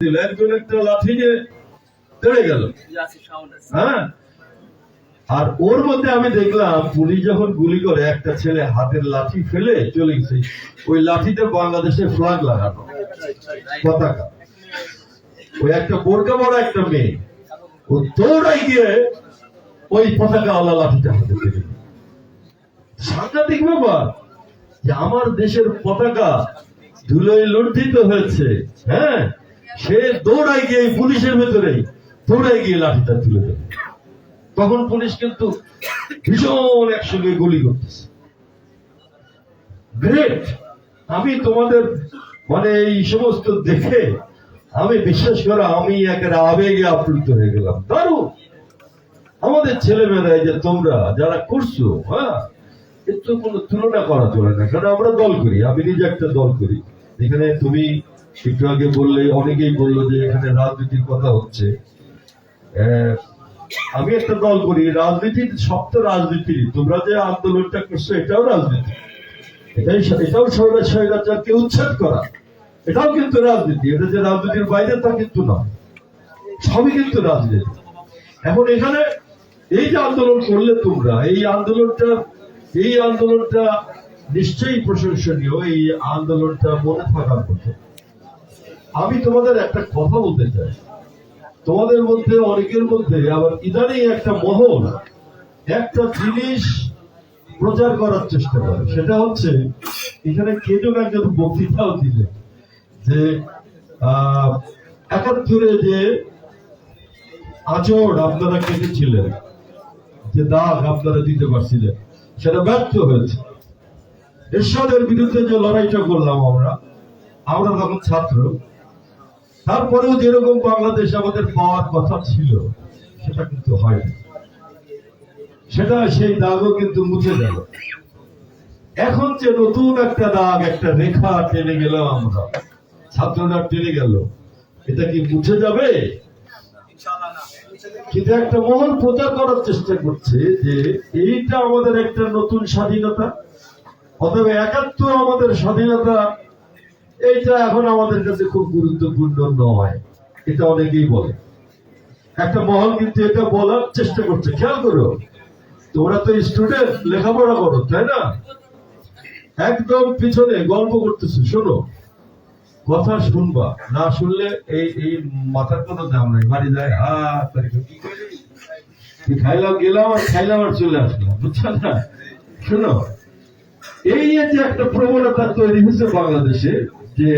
দিল একজন একটা লাঠি গেল। হ্যাঁ? আর ওর মধ্যে আমি দেখলাম পুলিশ যখন গুলি করে একটা ছেলে হাতের লাঠি ফেলে চলে গেছে, ওই লাঠিতে ফ্ল্যাগ লাগানো, পতাকা। ওই একটা বোরকা বড় একটা মেয়ে, ও দৌড়াই গিয়ে ওই পতাকা আলা লাঠিটা হাতে সাংঘাতিক ব্যাপার যে আমার দেশের পতাকা ধুলোয় লুণ্ঠিত হয়েছে হ্যাঁ? সে দৌড়াই গিয়ে পুলিশের ভেতরে দৌড়াই গিয়ে লাঠিটা তুলে দেবে তখন পুলিশ কিন্তু ভীষণ একসঙ্গে গুলি করতেছে। গ্রেট আমি তোমাদের মানে এই সমস্ত দেখে আমি বিশ্বাস করো, আমি একের আবেগে আপ্লুত হয়ে গেলাম। দারুণ! আমাদের ছেলেমেয়েরা যে তোমরা যারা করছ হ্যাঁ এর তো কোনো তুলনা করা চলে না। কারণ আমরা দল করি, আমি নিজে একটা দল করি। এখানে তুমি একটু বললে, অনেকেই বলল যে এখানে রাজনীতির কথা হচ্ছে। আমি একটা দল করি, রাজনীতির তো রাজনীতি। তোমরা যে আন্দোলনটা করছ, এটাও রাজনীতি। এটাই এটাও স্বৈরাচ স্বৈরাচারকে উচ্ছেদ করা। এটাও কিন্তু রাজনীতি। এটা যে রাজনীতির বাইরে, তা কিন্তু নয়। সবই কিন্তু রাজনীতি। এখন এখানে এই যে আন্দোলন করলে তোমরা, এই আন্দোলনটা এই আন্দোলনটা নিশ্চয়ই প্রশংসনীয়, এই আন্দোলনটা মনে থাকার কথা আমি তোমাদের একটা কথা বলতে চাই। তোমাদের মধ্যে, অনেকের মধ্যে আবার ইদানিং একটা মহল একটা জিনিস প্রচার করার চেষ্টা করে। সেটা হচ্ছে, এখানে কে যেন একজন বক্তৃতাও দিলেন যে একাত্তরে যে আচরণ আপনারা কেটেছিলেন, যে দাগ আপনারা দিতে পারছিলেন, সেটা ব্যর্থ হয়েছে। এরশাদের বিরুদ্ধে যে লড়াইটা করলাম আমরা আমরা তখন ছাত্র তারপরেও যেরকম বাংলাদেশ আমাদের পাওয়ার কথা ছিল, সেটা কিন্তু হয়নি। সেটা সেই দাগও কিন্তু মুছে গেল। এখন যে নতুন একটা দাগ, একটা রেখা টেনে গেলাম আমরা ছাত্ররা টেনে গেল, এটা কি মুছে যাবে? কিন্তু একটা মহল প্রচার করার চেষ্টা করছে যে এইটা আমাদের একটা নতুন স্বাধীনতা, অথবা একাত্তর আমাদের স্বাধীনতা এইটা এখন আমাদের কাছে খুব গুরুত্বপূর্ণ নয়, এটা অনেকেই বলে। একটা মহল কিন্তু এটা বলার চেষ্টা করছে, খেয়াল করো। তোমরা তো স্টুডেন্ট লেখাপড়া করো, তাই না? একদম পিছনে গল্প করতেছো, শোনো। কথা শুনবা, না শুনলে এই এই মাথার কোনো দাম নাই, বাড়ি যায় আ কি খাইলাম, গেলাম আর খাইলাম আর চলে আসলাম, বুঝছ না? শোনো, এই যে একটা প্রবণতা তৈরি হয়েছে বাংলাদেশে যে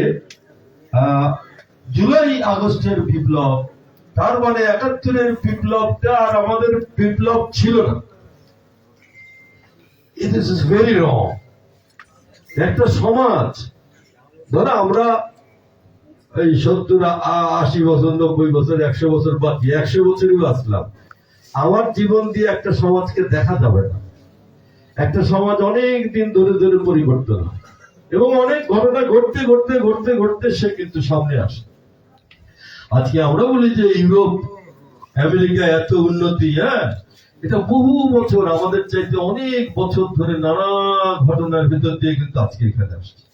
জুলাই আগস্টের বিপ্লব, তার মানে একাত্তরের বিপ্লবটা আর আমাদের বিপ্লব ছিল না। ইট ইস ভেরি রং একটা সমাজ, ধরো আমরা এই সত্তর আশি বছর, নব্বই বছর, একশো বছর বাকি, একশো বছরই বাঁচলাম। আমার জীবন দিয়ে একটা সমাজকে দেখা যাবে না। একটা সমাজ অনেক দিন ধরে ধরে পরিবর্তন হয়। এবং অনেক ঘটনা ঘটতে ঘটতে ঘটতে ঘটতে সে কিন্তু সামনে আসে। আজকে আমরা বলি যে ইউরোপ, আমেরিকা এত উন্নতি হ্যাঁ? এটা বহু বছর, আমাদের চাইতে অনেক বছর ধরে নানা ঘটনার ভিতর দিয়ে কিন্তু আজকে এখানে আসছে।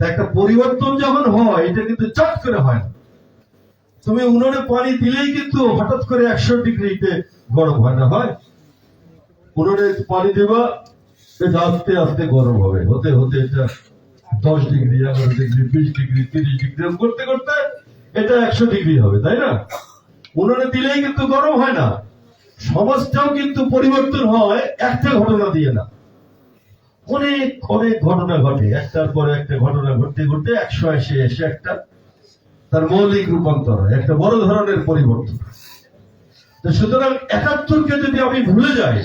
একটা পরিবর্তন যখন হয়, এটা কিন্তু চট করে হয় না। তুমি উনুনে পানি দিলেই কিন্তু হঠাৎ করে একশো ডিগ্রিতে গরম হয় না, হয়? উনুনে পানি দেবা এটা আস্তে আস্তে গরম হবে। হতে হতে এটা দশ ডিগ্রি, এগারো ডিগ্রি, বিশ ডিগ্রি, তিরিশ ডিগ্রি করতে করতে এটা একশো ডিগ্রি হবে, তাই না? উনুনে দিলেই কিন্তু গরম হয় না। সমাজটাও কিন্তু পরিবর্তন হয়, একটা ঘটনা দিয়ে না। অনেক অনেক ঘটনা ঘটে, একটার পরে একটা ঘটনা ঘটতে ঘটতে একশো এসে এসে একটা তার মৌলিক রূপান্তর হয়, একটা বড় ধরনের পরিবর্তন। সুতরাং একাত্তরকে যদি আমি ভুলে যাই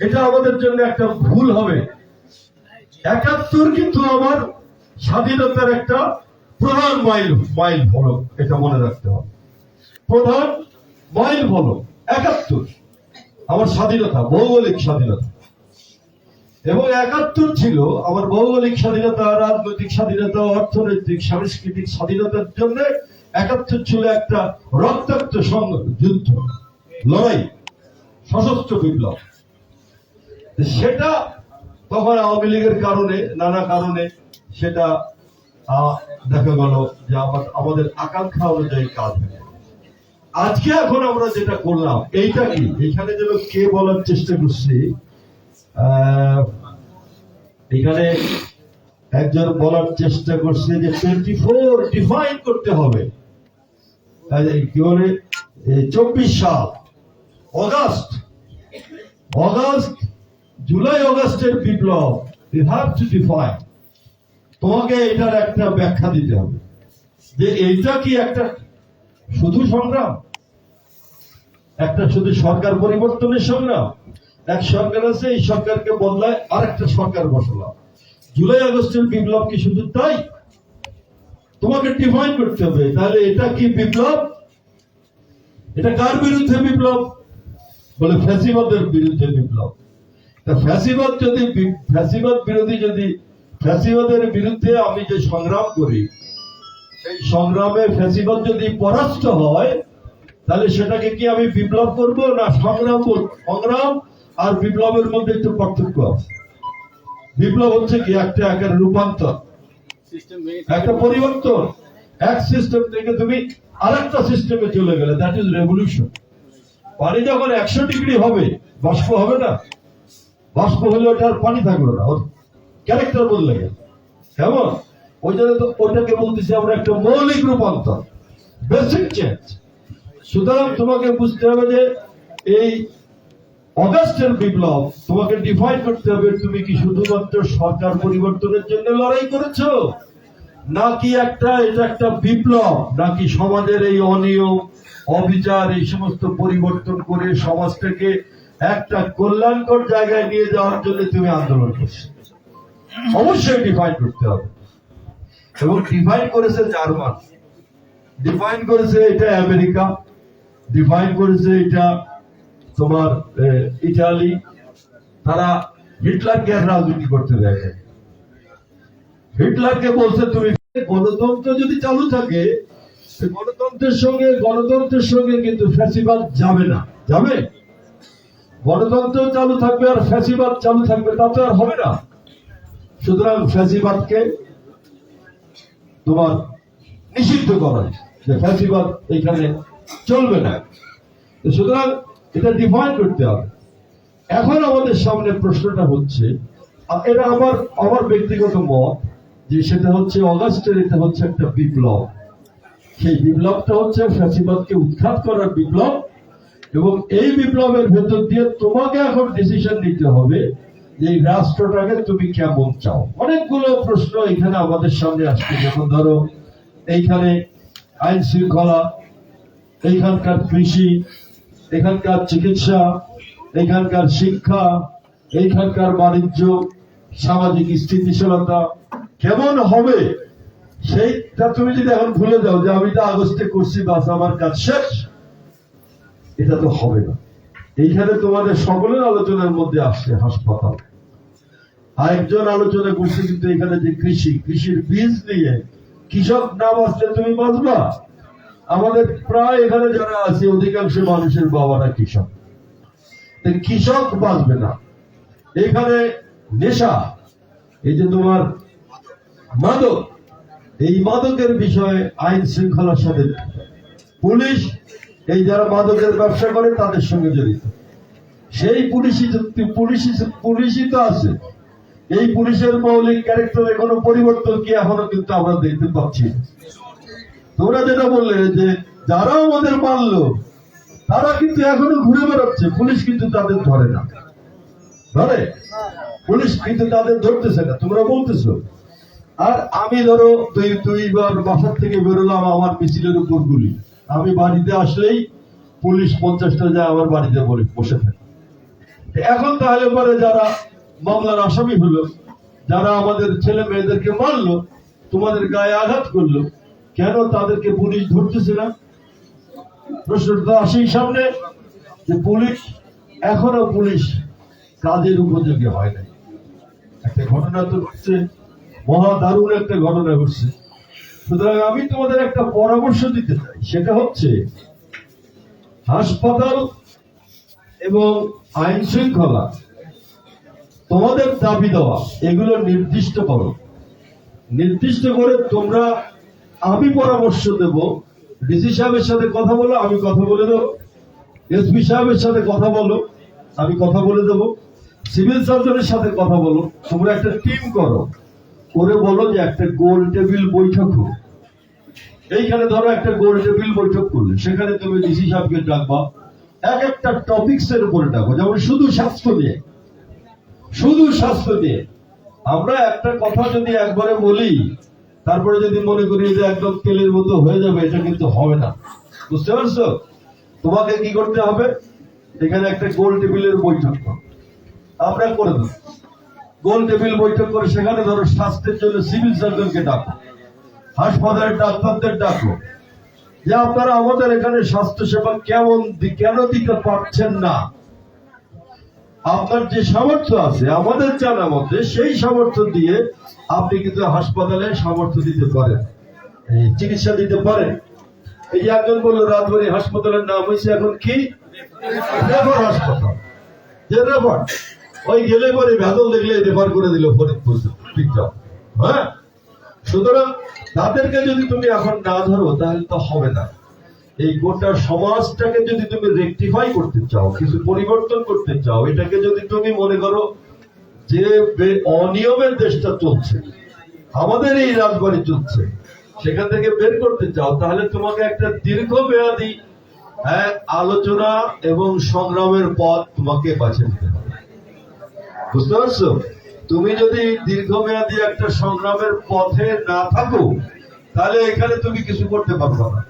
এটা আমাদের জন্য একটা ভুল হবে। একাত্তর কিন্তু আমার স্বাধীনতার একটা প্রধান মাইল মাইল ফলক এটা মনে রাখতে হবে। প্রধান মাইল ফলক একাত্তর, আমার স্বাধীনতা, ভৌগোলিক স্বাধীনতা। এবং একাত্তর ছিল আমার ভৌগোলিক স্বাধীনতা, রাজনৈতিক স্বাধীনতা, অর্থনৈতিক, সাংস্কৃতিক স্বাধীনতার জন্য একাত্তর ছিল একটা রক্তাক্ত যুদ্ধ লড়াই, সশস্ত্র বিপ্লব। সেটা তখন আওয়ামী লীগের কারণে, নানা কারণে সেটা দেখা গেল যে আমাদের আকাঙ্ক্ষা অনুযায়ী কাজ আজকে এখন আমরা যেটা করলাম, এইটা কি? এখানে যেন কে বলার চেষ্টা করছি এখানে একজন বলার চেষ্টা করছে যে টোয়েন্টি ফোর ডিফাইন করতে হবে। কি বলে? চব্বিশ সাল, অগাস্ট অগাস্ট জুলাই অগাস্টের Biplob you have to define তোমাকে এটার একটা ব্যাখ্যা দিতে হবে। যে এইটা কি একটা শুধু সংগ্রাম? একটা শুধু সরকার পরিবর্তনের সংগ্রাম? এক সরকার আছে, এই সরকারকে বদলায় আরেকটা সরকার বসালাম। জুলাই আগস্টের বিপ্লব কি শুধু তাই? তোমাকে ডিফাইন করতে হবে, তাহলে এটা কি বিপ্লব? এটা কার বিরুদ্ধে বিপ্লব? বলে ফ্যাসিবাদের বিরুদ্ধে বিপ্লব। ফ্যাসিবাদ যদি ফ্যাসিবাদ বিরোধী যদি ফ্যাসিবাদের বিরুদ্ধে আমি যে সংগ্রাম করি সেই সংগ্রামে ফ্যাসিবাদ যদি পরাস্ত হয় তাহলে সেটাকে কি আমি বিপ্লব করব? না সংগ্রাম সংগ্রাম আর বিপ্লবের মধ্যে একটু পার্থক্য আছে। বিপ্লব হচ্ছে কি? একটা একের রূপান্তর। একটা পরিবর্তন। এক সিস্টেম থেকে তুমি আরেকটা সিস্টেমে চলে গেলে দ্যাট ইজ রেভলিউশন পানি যখন একশো ডিগ্রি হবে বাষ্প হবে না? বাষ্প হলে ওটা আর পানি থাকল না। ওর ক্যারেক্টার বদলে গেল কেমন? ওই জন্য তো ওইটাকে বলতেছি আমরা একটা মৌলিক রূপান্তর বেসিক চেঞ্জ সুতরাং তোমাকে বুঝতে হবে যে এই অগাস্টের বিপ্লব তোমাকে ডিফাইন করতে হবে তুমি কি শুধুমাত্র সরকার পরিবর্তনের জন্য লড়াই করেছ? নাকি একটা, এটা একটা বিপ্লব? নাকি সমাজের এই অনিয়ম, অবিচার, এই সমস্ত পরিবর্তন করে সমাজটাকে একটা কল্যাণকর জায়গায় নিয়ে যাওয়ার জন্য তুমি আন্দোলন করছ। অবশ্যই ডিফাইন করতে হবে। এবং ডিফাইন করেছে জার্মান। ডিফাইন করেছে এটা আমেরিকা। ডিফাইন করেছে এটা তোমার ইটালি। তারা হিটলারকে আর রাজনীতি করতে নাই। হিটলারকে বলছে, তুমি গণতন্ত্র যদি চালু থাকে গণতন্ত্রের সঙ্গে গণতন্ত্রের সঙ্গে কিন্তু ফ্যাসিবাদ যাবে না। যাবে? গণতন্ত্র চালু থাকবে আর ফ্যাসিবাদ চালু থাকবে, তা তো আর হবে না। সুতরাং ফ্যাসিবাদকে তোমার নিষিদ্ধ করা, যে ফ্যাসিবাদ এখানে চলবে না। সুতরাং এটা ডিফাইন করতে হবে। এখন আমাদের সামনে প্রশ্নটা হচ্ছে এটা আমার আমার ব্যক্তিগত মত, যে সেটা হচ্ছে অগাস্টের, এটা হচ্ছে একটা বিপ্লব। সেই বিপ্লবটা হচ্ছে ফ্যাসিবাদকে উৎখাত করার বিপ্লব এবং এই বিপ্লবের ভেতর দিয়ে তোমাকে এখন ডিসিশন নিতে হবে যে এই রাষ্ট্রটাকে তুমি কেমন চাও। অনেকগুলো প্রশ্ন এখানে আমাদের সামনে আসছে। যেমন ধরো, এইখানে আইন শৃঙ্খলা, এইখানকার কৃষি, এখানকার চিকিৎসা এখানকার শিক্ষা, এইখানকার বাণিজ্য, সামাজিক স্থিতিশীলতা, কেমন হবে সেইটা তুমি যদি এখন ভুলে যাও যে আমি তো আগস্টে করছি, বাস আমার কাজ শেষ। এটা তো হবে না। এইখানে তোমাদের সকলের আলোচনার মধ্যে আসছে হাসপাতাল। আরেকজন আলোচনা করছে কিন্তু এখানে যে কৃষি, কৃষির বীজ নিয়ে। কৃষক না বাঁচলে তুমি বাঁচবা? আমাদের প্রায় এখানে যারা আছে, অধিকাংশ মানুষের বাবারা কৃষক। কৃষক বাঁচবে না। এখানে নেশা, এই যে তোমার মাদক, এই মাদকের বিষয়ে আইন শৃঙ্খলার সাথে পুলিশ এই যারা মাদকের ব্যবসা করে, তাদের সঙ্গে জড়িত। সেই পুলিশই পুলিশই পুলিশই তো আছে। এই পুলিশের মৌলিক ক্যারেক্টারে কোনো পরিবর্তন কি, এখনও কিন্তু আমরা দেখতে পাচ্ছি তোমরা যেটা বললে যে যারা আমাদের মারলো, তারা কিন্তু এখনও ঘুরে বেড়াচ্ছে। পুলিশ কিন্তু তাদের ধরে না। ধরে? পুলিশ কিন্তু তাদের ধরতেছে না। তোমরা বলতেছো। আর আমি ধরো, দুই, দুইবার বাসার থেকে বেরোলাম আমার মিছিলের উপর গুলি। আমি বাড়িতে আসলেই পুলিশ পঞ্চাশটা যায় আমার বাড়িতে বসে থাকে। এখন তাহলে পরে যারা মামলার আসামি হলো, যারা আমাদের ছেলে মেয়েদেরকে মারলো, তোমাদের গায়ে আঘাত করল, কেন তাদেরকে পুলিশ ধরতেছে না? প্রশ্নটা আসেই সামনে, যে পুলিশ, এখনও পুলিশ কাজের উপযোগী হয় নাই। একটা ঘটনা তো ঘটছে, মহা দারুণ একটা ঘটনা ঘটছে। সুতরাং আমি তোমাদের একটা পরামর্শ দিতে চাই। সেটা হচ্ছে, হাসপাতাল এবং আইন শৃঙ্খলা তোমাদের দাবি দেওয়া, এগুলো নির্দিষ্ট করো। নির্দিষ্ট করে তোমরা, আমি পরামর্শ দেব, ডিসি সাহেবের সাথে কথা বলো, আমি কথা বলে দেবো। এসপি সাহেবের সাথে কথা বলো, আমি কথা বলে দেবো। সিভিল সার্জনের সাথে কথা বলো, তোমরা একটা টিম করো। করে বলো যে একটা গোল টেবিল বৈঠক হোক। এইখানে ধরো একটা গোল টেবিল বৈঠক করলে, সেখানে তুমি ডিসি সাহেবকে ডাকবা, এক একটা টপিকস এর উপরে ডাকো, যেমন শুধু স্বাস্থ্য নিয়ে। শুধু স্বাস্থ্য নিয়ে। আমরা একটা কথা যদি একবারে বলি, তারপরে যদি মনে করি যে একদম তেলের মতো হয়ে যাবে, এটা কিন্তু হবে না। বুঝতে পারছ? তোমাকে কি করতে হবে? এখানে একটা গোল টেবিলের বৈঠক। আমরা করে দেবো। গোল টেবিল বৈঠক করে সেখানে ধরো স্বাস্থ্যের জন্য সিভিল সার্জনকে ডাকো, হাসপাতালের ডাক্তারদের ডাকো। যে আপনারা আমাদের এখানে স্বাস্থ্য সেবা কেমন কেন দিতে পারছেন না? আপনার যে সামর্থ্য আছে, আমাদের জানা মতে সেই সামর্থ্য দিয়ে আপনি কিন্তু হাসপাতালে সামর্থ্য দিতে পারেন চিকিৎসা দিতে পারেন। এই একজন বলল রাতবাড়ি হাসপাতালের নাম হয়েছে এখন কি? রেফার হাসপাতাল। যে রেফার। ওই গেলে পরে ভেদল দেখলে রেফার করে দিল ফরিদপুর হ্যাঁ? সুতরাং তাদেরকে যদি তুমি এখন না ধরো, তাহলে তো হবে না। এই গোটা সমাজটাকে যদি তুমি রেকটিফাই করতে চাও, কিছু পরিবর্তন করতে চাও, এটাকে যদি তুমি মনে করো যে অনিয়মের দেশটা চলছে, আমাদের এই রাজবাড়ি চলছে, সেখান থেকে বের করতে চাও, তাহলে তোমাকে একটা দীর্ঘমেয়াদী এক আলোচনা এবং সংগ্রামের পথ তোমাকে বাছে নিতে হবে। বুঝতে পারছ? তুমি যদি দীর্ঘমেয়াদী একটা সংগ্রামের পথে না থাকো, তাহলে এখানে তুমি কিছু করতে পারবে না।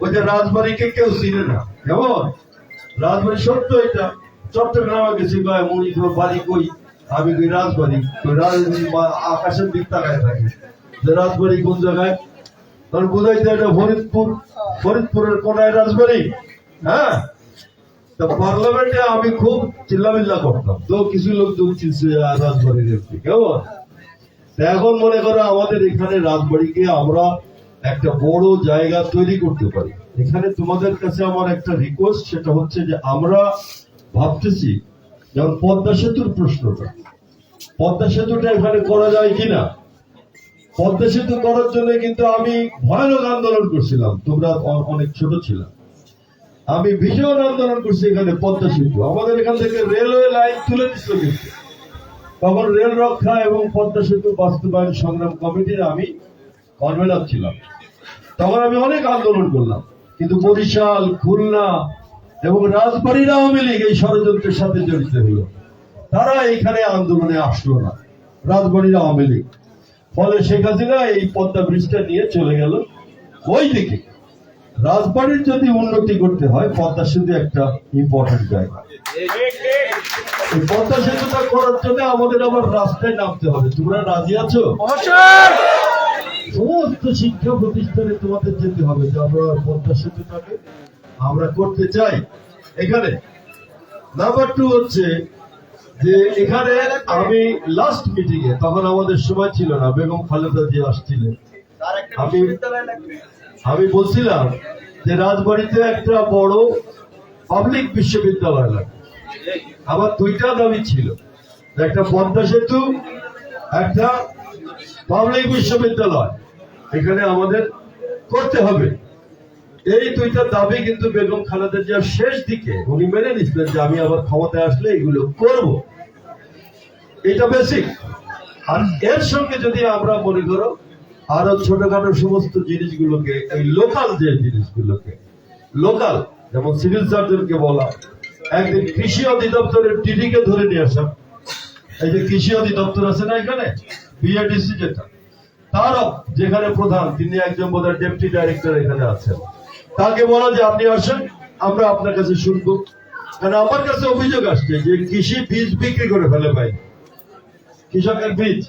ওই যে রাজবাড়িকে কেউ চিনে না। কেমন? রাজবাড়ি সত্য এটা। চট্টগ্রামে গেছি, কয়, মুড়ি বাড়ি কই? আমি কই রাজবাড়ি। কই রাজ- মা- আকাশের দিক তাকায় থাকি। যে রাজবাড়ি কোন জায়গায়? তোর বুঝাইতে এটা ফরিদপুর। ফরিদপুরের কোনায় রাজবাড়ি? হ্যাঁ? তা পার্লামেন্টে আমি খুব চিল্লামিল্লা করতাম। তো কিছু লোক চিনছে আহ, রাজবাড়ির কেমন? এখন মনে করো আমাদের এখানে রাজবাড়িকে আমরা একটা বড় জায়গা তৈরি করতে পারি। এখানে তোমাদের কাছে আমার একটা রিকোয়েস্ট সেটা হচ্ছে যে আমরা ভাবতেছি যেমন পদ্মা সেতুর প্রশ্নটা। পদ্মা সেতুটা এখানে করা যায় কিনা? পদ্মা সেতু করার জন্য কিন্তু আমি ভয়ানক আন্দোলন করছিলাম। তোমরা অনেক ছোট ছিলাম আমি ভীষণ আন্দোলন করছি এখানে পদ্মা সেতু। আমাদের এখান থেকে রেলওয়ে লাইন তুলে দিচ্ছিল কিন্তু। তখন রেল রক্ষা এবং পদ্মা সেতু বাস্তবায়ন সংগ্রাম কমিটির আমি কনভেনার ছিলাম। তখন আমি অনেক আন্দোলন করলাম। কিন্তু বরিশাল, খুলনা এবং রাজবাড়ির আওয়ামী লীগ এই ষড়যন্ত্রের সাথে জড়িত হলো। তারা এখানে আন্দোলনে আসলো না। রাজবাড়ির আওয়ামী লীগ। ফলে শেখ হাসিনা এই পদ্মা ব্রিজটা নিয়ে চলে গেল। ওই দিকে রাজবাড়ির যদি উন্নতি করতে হয় পদ্মা সেতু একটা ইম্পর্টেন্ট জায়গা। এই পদ্মা সেতুটা করার জন্য আমাদের আবার রাস্তায় নামতে হবে। তোমরা রাজি আছো? সমস্ত শিক্ষা প্রতিষ্ঠানে তোমাদের যেতে হবে যে আমরা পদ্মা সেতুটাকে আমরা করতে চাই। এখানে নাম্বার টু হচ্ছে যে এখানে আমি লাস্ট মিটিং এ তখন আমাদের সময় ছিল না বেগম খালেদা জিয়া আসছিলেন। আমি আমি বলছিলাম যে রাজবাড়িতে একটা বড় পাবলিক বিশ্ববিদ্যালয় লাগবে আমার দুইটা দাবি ছিল। একটা পদ্মা সেতু, একটা পাবলিক বিশ্ববিদ্যালয়। এখানে আমাদের করতে হবে। এই দুইটা দাবি কিন্তু বেগম খালেদা জিয়ার শেষ দিকে উনি মেনে নিচ্ছিলেন যে আমি আবার ক্ষমতায় আসলে এগুলো করব। এটা বেসিক আর এর সঙ্গে যদি আমরা মনে করো আরও ছোটখাটো সমস্ত জিনিসগুলোকে, এই লোকাল যে জিনিসগুলোকে লোকাল যেমন সিভিল সার্জনকে বলা, একদিন কৃষি অধিদপ্তরের ডিডিকে ধরে নিয়ে আসা। এই যে কৃষি অধিদপ্তর আছে না এখানে? বিএডিসি যেটা। তারও যেখানে প্রধান, তিনি একজন বোধহয় ডেপুটি ডাইরেক্টর এখানে আছেন। তাকে বলা যে, আপনি আসেন, আমরা আপনার কাছে শুনব। কারণ আমার কাছে অভিযোগ আসছে যে কৃষি বীজ বিক্রি করে ফেলে ভাই। কৃষকের বীজ,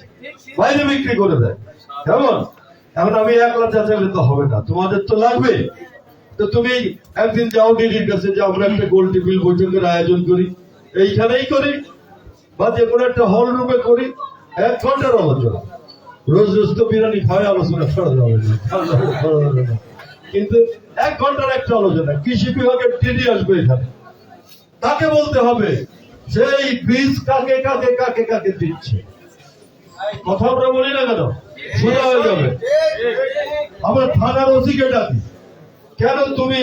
বাইরে বিক্রি করে দেয়। কেমন? এখন আমি একলা চাচাইলে তো হবে না। তোমাদের তো লাগবে। তো তুমি একদিন যাও ডিডির কাছে যে আমরা একটা গোল টেবিল বৈঠকের আয়োজন করি। এইখানেই করি বা যে কোনো একটা হল রুমে করি। এক ঘণ্টার আলোচনা। রোজ রোজ তো বিরিয়ানি খাওয়াই, আলোচনা করা যাবে। কিন্তু এক ঘণ্টার একটা আলোচনা। কৃষি বিভাগের ডিডি আসবে এখানে। তাকে বলতে হবে, সেই বীজ কাকে কাকে কাকে কাকে দিচ্ছে? কথা আমরা বলি না কেন? সোজা হয়ে যাবে। আমরা থানার ওসিকে ডাকি কেন তুমি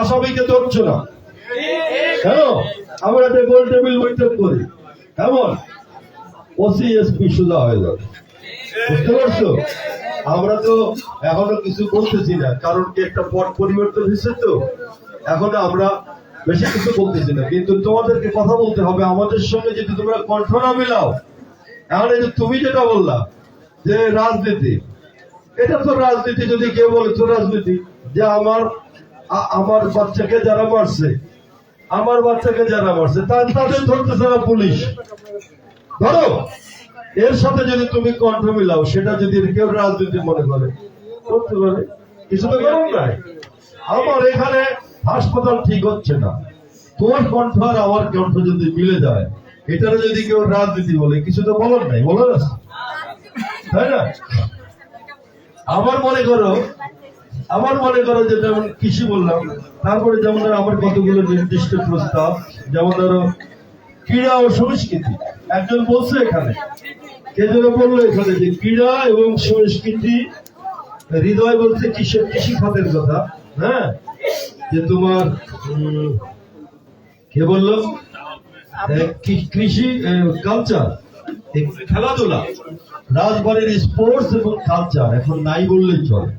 আসামিকে ধরছো না? কেন? আমরা একটা গোল টেবিল বৈঠক করি। কেমন? ওসি এসপি সোজা হয়ে যাবে। বুঝতে পারছ? আমরা তো এখনও কিছু বলতেছি না, কারণ কি একটা পট পরিবর্তন হয়েছে তো? এখন আমরা বেশি কিছু বলতেছি না। কিন্তু তোমাদেরকে কথা বলতে হবে, আমাদের সঙ্গে যদি তোমরা কণ্ঠ না মিলাও এখন তুমি যেটা বললা যে রাজনীতি, এটা তো রাজনীতি যদি কেউ বলে, তো রাজনীতি। যে আমার আমার বাচ্চাকে যারা মারছে, আমার বাচ্চাকে যারা মারছে তাদের ধরতেছে না পুলিশ। ধরো, এর সাথে যদি তুমি কণ্ঠ মিলাও, সেটা যদি কেউ রাজনীতি মনে করে, করতে পারে। কিছু তো করার নাই। আমার এখানে হাসপাতাল ঠিক হচ্ছে না। তোমার কণ্ঠ আর আমার কণ্ঠ যদি মিলে যায়, এটারে যদি কেউ রাজনীতি বলে, কিছু তো বলার নাই, বলার আছে। আমার মনে করো আমার মনে করো যে যেমন কৃষি বললাম, তারপরে যেমন ধরো আমার কতগুলো নির্দিষ্ট প্রস্তাব, যেমন ধরো ক্রীড়া ও সংস্কৃতি। একজন বলছে এখানে, কে যেন বলল এখানে যে ক্রীড়া এবং সংস্কৃতি, হৃদয় বলছে কৃষি কৃষি খাতের কথা হ্যাঁ? যে তোমার কে বলল? কৃষি কালচার খেলাধুলা, রাজবাড়ির স্পোর্টস এবং কালচার এখন নাই বললেই চলে।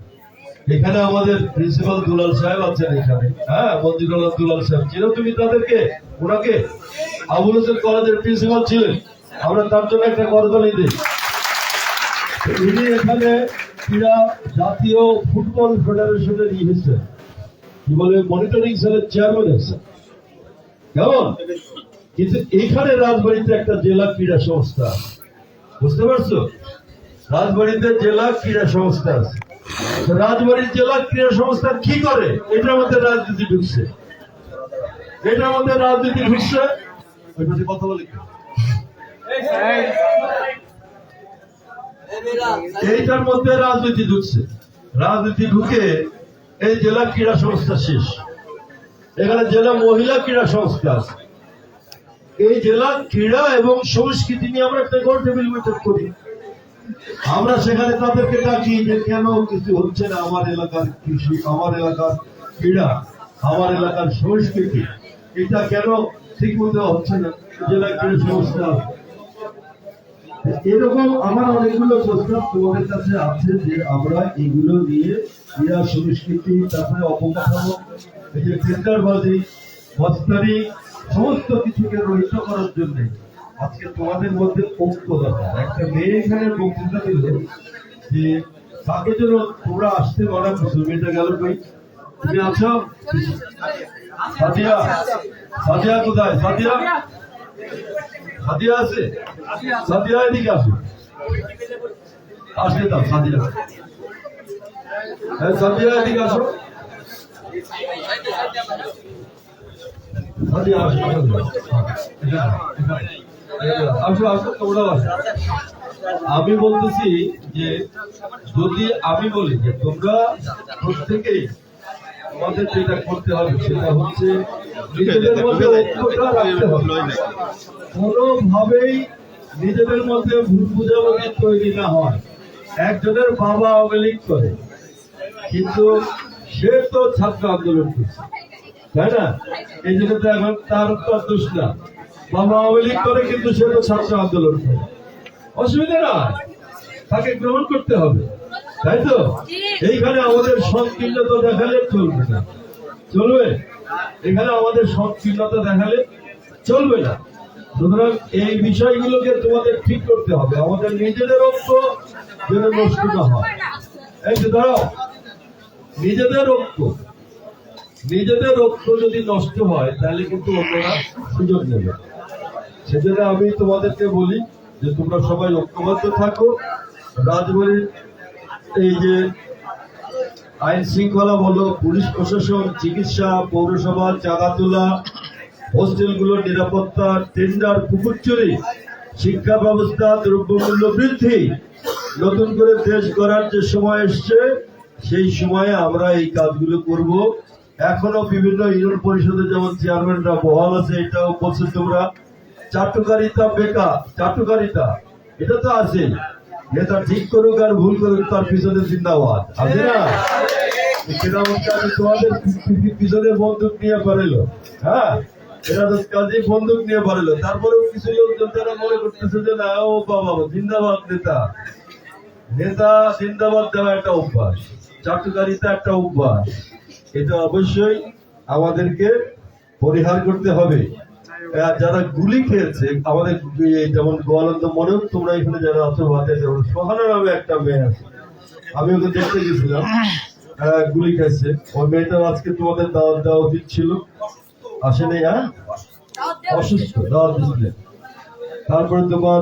এখানে আমাদের প্রিন্সিপাল দুলাল সাহেব আছেন এখানে হ্যাঁ মঞ্জুর দুলাল সাহেব। চিনো তুমি তাদেরকে, ওনাকে আবুল হোসেন কলেজের প্রিন্সিপাল ছিলেন, আমরা তার জন্য একটা করতালি দিই। ইনি এখানে ক্রীড়া জাতীয় ফুটবল ফেডারেশনের ই হয়েছে কি বলে মনিটরিং সেলের চেয়ারম্যান হয়েছে কেমন? কিন্তু এখানে রাজবাড়িতে একটা জেলা ক্রীড়া সংস্থা। বুঝতে পারছ? রাজবাড়িতে জেলা ক্রীড়া সংস্থা আছে। রাজবাড়ির জেলা ক্রীড়া সংস্থা কি করে? এটার মধ্যে রাজনীতি ঢুকছে। এটার মধ্যে রাজনীতি ঢুকছে। ওই পাশে কথা বলি এইটার মধ্যে রাজনীতি ঢুকছে। রাজনীতি ঢুকে এই জেলা ক্রীড়া সংস্থা শেষ। এখানে জেলা মহিলা ক্রীড়া সংস্থা আছে। এই জেলা ক্রীড়া এবং সংস্কৃতি নিয়ে আমরা একটা গোল টেবিল বৈঠক করি। আমরা সেখানে তাদেরকে ডাকি যে কেন কিছু হচ্ছে না আমার এলাকার কৃষি, আমার এলাকার ক্রীড়া, আমার এলাকার সংস্কৃতি, এটা কেন ঠিক মতো হচ্ছে না? জেলা ক্রীড়া সংস্থা। এরকম আমার অনেকগুলো প্রস্তাব তোমাদের কাছে আছে যে আমরা এগুলো নিয়ে ক্রীড়া, সংস্কৃতি, তারপরে অপকাঠামো, এই যে টেন্ডারবাজি মস্তানি সমস্ত কিছুকে রহিত করার জন্য আজকে তোমাদের মধ্যে ঐক্য দরকার। একটা মেয়ে এখানে বক্তৃতা দিল যে তাকে যেন তোমরা আসতে মানা করছ, মেয়েটা গেল কই? তুমি আছো? সাদিয়া সাদিয়া কোথায়? সাদিয়া সাদিয়া আছে? সাদিয়া এদিকে আসো। আসলে দাও সাদিয়া হ্যাঁ সাদিয়া এদিকে আসো সাদিয়া আসো এখানে, এখানে। আসো আসো তোমরাও আসো আমি বলতেছি যে যদি আমি বলি যে তোমরা প্রত্যেকেই আমাদের যেটা করতে হবে সেটা হচ্ছে নিজেদের মধ্যে ঐক্যটা রাখতে হবে। কোনোভাবেই নিজেদের মধ্যে ভুল বুঝাবুঝি তৈরি না হয়। একজনের বাবা আওয়ামী লীগ করে কিন্তু সে তো ছাত্র আন্দোলন করছে। তাই না? এই জন্য তো তার তো দোষ না। বাবা করে কিন্তু সে তো ছাত্র আন্দোলন অসুবিধা না তাকে গ্রহণ করতে হবে। তাই তো? এইখানে আমাদের সংকীর্ণতা দেখালে চলবে না। চলবে? এখানে আমাদের সংকীর্ণতা দেখালে চলবে না। সুতরাং এই বিষয়গুলোকে তোমাদের ঠিক করতে হবে। আমাদের নিজেদের ঐক্য যেন নষ্ট না হয়। এই যে দাঁড়াও নিজেদের ঐক্য নিজেদের ঐক্য যদি নষ্ট হয়, তাহলে কিন্তু অন্যরা সুযোগ নেবে। সেজন্য আমি তোমাদেরকে বলি যে তোমরা সবাই ঐক্যবদ্ধ থাকো। রাজবাড়ির এই যে আইন শৃঙ্খলা বলো পুলিশ প্রশাসন, চিকিৎসা, পৌরসভা চাঁদা তোলা হোস্টেলগুলোর নিরাপত্তা, টেন্ডার, পুকুর চুরি, শিক্ষা ব্যবস্থা, দ্রব্যমূল্য বৃদ্ধি, নতুন করে দেশ গড়ার যে সময় এসছে, সেই সময়ে আমরা এই কাজগুলো করব। এখনও বিভিন্ন ইউনিয়ন পরিষদে যেমন চেয়ারম্যানরা বহাল আছে, এটাও বলছে তোমরা। চাটুকারিতা বেকার, চাটুকারিতা, এটা তো আছে। নেতা ঠিক করুক আর ভুল করুক, তার পিছনে জিন্দাবাদ। আছে না? হ্যাঁ? চাটুকারিতা একটা অভ্যাস। এটা অবশ্যই আমাদেরকে পরিহার করতে হবে। যারা গুলি খেয়েছে আমাদের যেমন গোয়ালন্দ মনে তোমরা এখানে যারা আছো ভাতে যেমন সোহানা নামে একটা মেয়ে আছে। আমি ওকে দেখতে গেছিলাম। আহ, গুলি খাইছে। ওই মেয়েটার আজকে তোমাদের দাওয়াত দেওয়া উচিত ছিল। আসেনি হ্যাঁ? অসুস্থ দাওয়াত দিচ্ছিলেন তারপরে তোমার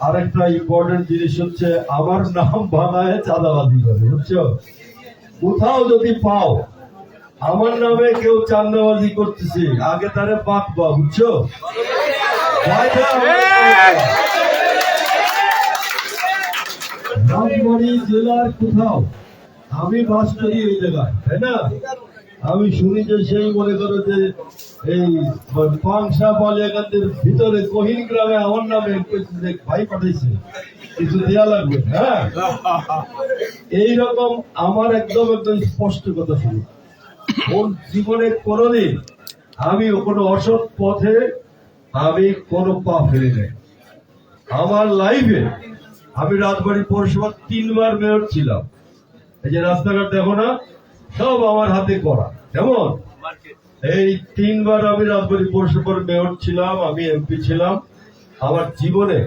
আরেকটা ইম্পর্টেন্ট জিনিস হচ্ছে আমার নাম বানায় চাঁদাবাদি করে বুঝছ? কোথাও যদি পাও আমার নামে কেউ চাঁদাবাজি করতেছে। আগে তারে বুঝছ? ভয়টা আমার নামে। রাজবাড়ী জেলার কোথাও। আমি বাস করি এই জায়গায়, তাই না? আমি শুনি যে সেই মনে করো যে এই পাংশা বালিয়াকান্দের ভিতরে কহিন গ্রামে আমার নামে ভাই পাঠাইছে। কিছু দেয়া লাগবে হ্যাঁ? এইরকম আমার একদম একদম স্পষ্ট কথা শুনি ওর জীবনে কোনোদিন আমি কোনো অসৎ পথে আমি কোনো পা ফেলি নাই। আমার লাইফে আমি রাজবাড়ি পৌরসভা তিনবার মেয়র ছিলাম। এই যে রাস্তাঘাট দেখো না, সব আমার হাতে করা। কেমন? এই তিনবার আমি রাজবাড়ি পৌরসভার মেয়র ছিলাম, আমি এমপি ছিলাম। আমার জীবনে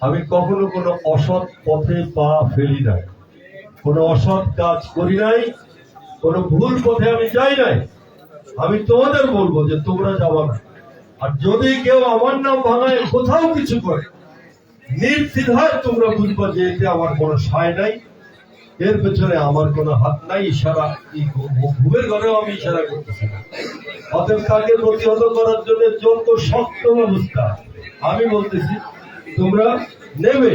আমি কখনো কোনো অসৎ পথে পা ফেলি নাই। কোনো অসৎ কাজ করি নাই কোনো ভুল পথে আমি যাই নাই। আমি তোমাদের বলব যে তোমরা যাবা না। আর যদি কেউ আমার নাম ভাঙায়, কোথাও কিছু করে, নির্দ্বিধায় তোমরা বুঝবা যে এতে আমার কোনো সায় নাই। এর পেছনে আমার কোনো হাত নাই, ইশারা এই ঘুমের ঘরেও আমি ইশারা করতেছি না। অতএব তাকে প্রতিহত করার জন্য যত শক্ত ব্যবস্থা, আমি বলতেছি, তোমরা নেবে।